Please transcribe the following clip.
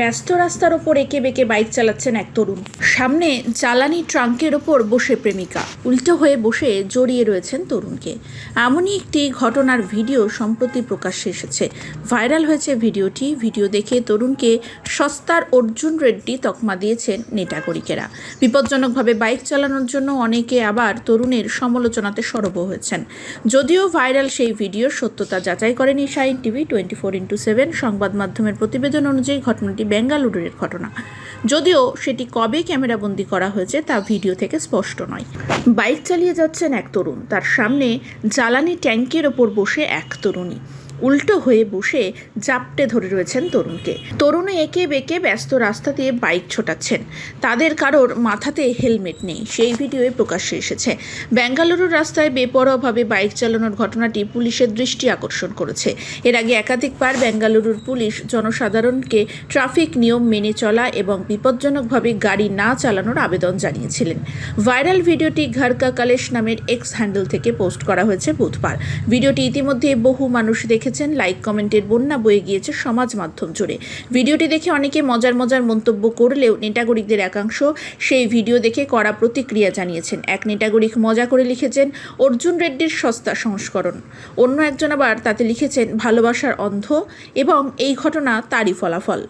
ব্যস্ত রাস্তার ওপর এঁকে বেঁকে বাইক চালাচ্ছেন এক তরুণ। সামনে জ্বালানি ট্রাঙ্কের ওপর বসে প্রেমিকা। উল্টো হয়ে বসে জড়িয়ে রয়েছেন তরুণকে। এমনই একটি ঘটনার ভিডিও সম্প্রতি প্রকাশ্যে এসেছে। ভাইরাল হয়েছে ভিডিওটি। ভিডিও দেখে তরুণকে সস্তার অর্জুন রেড্ডি তকমা দিয়েছেন নেটাগরিকেরা বিপজ্জনকভাবে বাইক চালানোর জন্য অনেকে আবার তরুণের সমালোচনাতে সরব হয়েছেন। যদিও ভাইরাল সেই ভিডিওর সত্যতা যাচাই করেনি sign TV twenty four into seven সংবাদ মাধ্যমের প্রতিবেদন অনুযায়ী ঘটনাটি বেঙ্গালুরুর ঘটনা। যদিও সেটি কবে ক্যামেরাবন্দি করা হয়েছে তা ভিডিও থেকে স্পষ্ট নয়। বাইক চালিয়ে যাচ্ছেন এক তরুণ। তার সামনে জ্বালানি ট্যাঙ্কের ওপর বসে এক তরুণী। উল্টো হয়ে বসে জাপটে ধরে রয়েছেন তরুণকে। তরুণে একে বেঁকে ব্যস্ত রাস্তা দিয়ে বাইক ছোটাচ্ছেন। তাদের কারোর মাথাতে হেলমেট নেই। সেই ভিডিওয়ে প্রকাশ্যে এসেছে। বেঙ্গালুরুর রাস্তায় বেপরোয়াভাবে বাইক চালানোর ঘটনাটি পুলিশের দৃষ্টি আকর্ষণ করেছে। এর আগে একাধিকবার বেঙ্গালুরুর পুলিশ জনসাধারণকে ট্রাফিক নিয়ম মেনে চলা এবং বিপজ্জনকভাবে গাড়ি না চালানোর আবেদন জানিয়েছিলেন। ভাইরাল ভিডিওটি ঘরকা কালেশ নামের এক্স হ্যান্ডেল থেকে পোস্ট করা হয়েছে বুধবার। ভিডিওটি ইতিমধ্যে বহু মানুষ দেখেছেন লাইক কমেন্টের বন্যা বয়ে গিয়েছে সমাজ মাধ্যম জুড়ে। ভিডিওটি দেখে অনেকে মজার মজার মন্তব্য করলেও নেটাগরিকদের একাংশ সেই ভিডিও দেখে কড়া প্রতিক্রিয়া জানিয়েছেন। এক নেটাগরিক মজা করে লিখেছেন, অর্জুন রেড্ডির সস্তা সংস্করণ। অন্য একজন আবার তাতে লিখেছেন, ভালোবাসার অন্ধ এবং এই ঘটনা তারই ফলাফল।